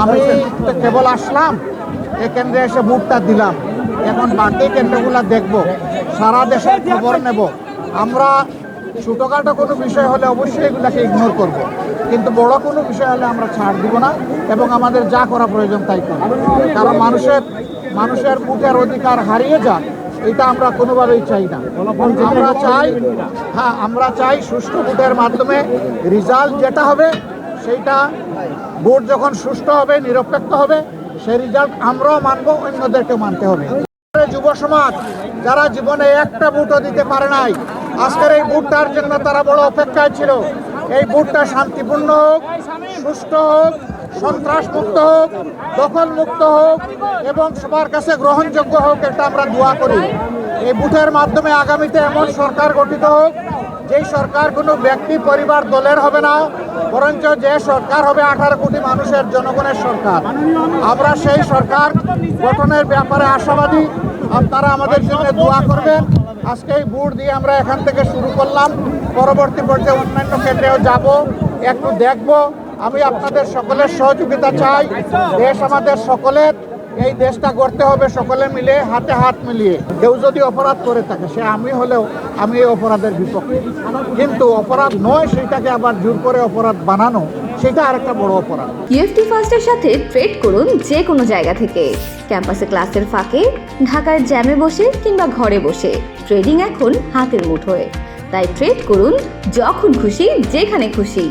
আমি কেবল আসলাম এই কেন্দ্রে এসে ভোটটা দিলাম। এখন বাকি কেন্দ্রগুলো দেখব, সারা দেশের খবর নেব। আমরা ছোটোখাটো কোনো বিষয় হলে অবশ্যই এগুলাকে ইগনোর করব। কিন্তু বড় কোনো বিষয় হলে আমরা ছাড় দিব না এবং আমাদের যা করা প্রয়োজন তাই করব। কারণ মানুষের মানুষের ভোটের অধিকার হারিয়ে যাক, এটা আমরা কোনোভাবেই চাই না। আমরা চাই হ্যাঁ আমরা চাই সুষ্ঠু ভোটের মাধ্যমে রেজাল্ট যেটা হবে সেইটা ভোট যখন সুষ্ঠু হবে, নিরপেক্ষ হবে, সেই রেজাল্ট আমরাও মানবো, অন্যদেরকে মানতে হবে। যুব সমাজ, যারা জীবনে একটা ভোটও দিতে পারে নাই, আজকের এই ভোটটার জন্য তারা বড় অপেক্ষায় ছিল। এই ভোটটা শান্তিপূর্ণ হোক, সুষ্ঠু হোক সন্ত্রাস মুক্ত হোক দখল মুক্ত হোক, এবং সবার কাছে গ্রহণযোগ্য হোক, এটা আমরা দোয়া করি। এই বুথের মাধ্যমে আগামীতে এমন সরকার গঠিত হোক, যেই সরকার কোনো ব্যক্তি, পরিবার, দলের হবে না, বরঞ্চ যে সরকার হবে আঠারো কোটি মানুষের জনগণের সরকার। আমরা সেই সরকার গঠনের ব্যাপারে আশাবাদী আপনারা আমাদের জন্য দোয়া করবেন। আজকে এই ভোট দিয়ে আমরা এখান থেকে শুরু করলাম। পরবর্তী পর্যায়ে অন্যান্য ক্ষেত্রেও যাব, একটু দেখব। আমি আপনাদের সকলের সহযোগিতা চাই। দেশ আমাদের সকলের। এই দেশটা গড়তে হবে সকলে মিলে, হাতে হাত মিলিয়ে। কেউ যদি অপরাধ করে থাকে, সে আমি হলেও আমি এই অপরাধের বিপক্ষে। কিন্তু অপরাধ নয় সেটাকে আবার জোর করে অপরাধ বানানো, সেটা আরেকটা বড় অপরাধ। ইউএফটি ফার্স্টের সাথে ট্রেড করুন যে কোনো জায়গা থেকে। ক্যাম্পাসে ক্লাসের ফাঁকে, ঢাকার জ্যামে বসে কিংবা ঘরে বসে। ট্রেডিং এখন হাতের মুঠোয়। তাই ট্রেড করুন যখন খুশি, যেখানে খুশি।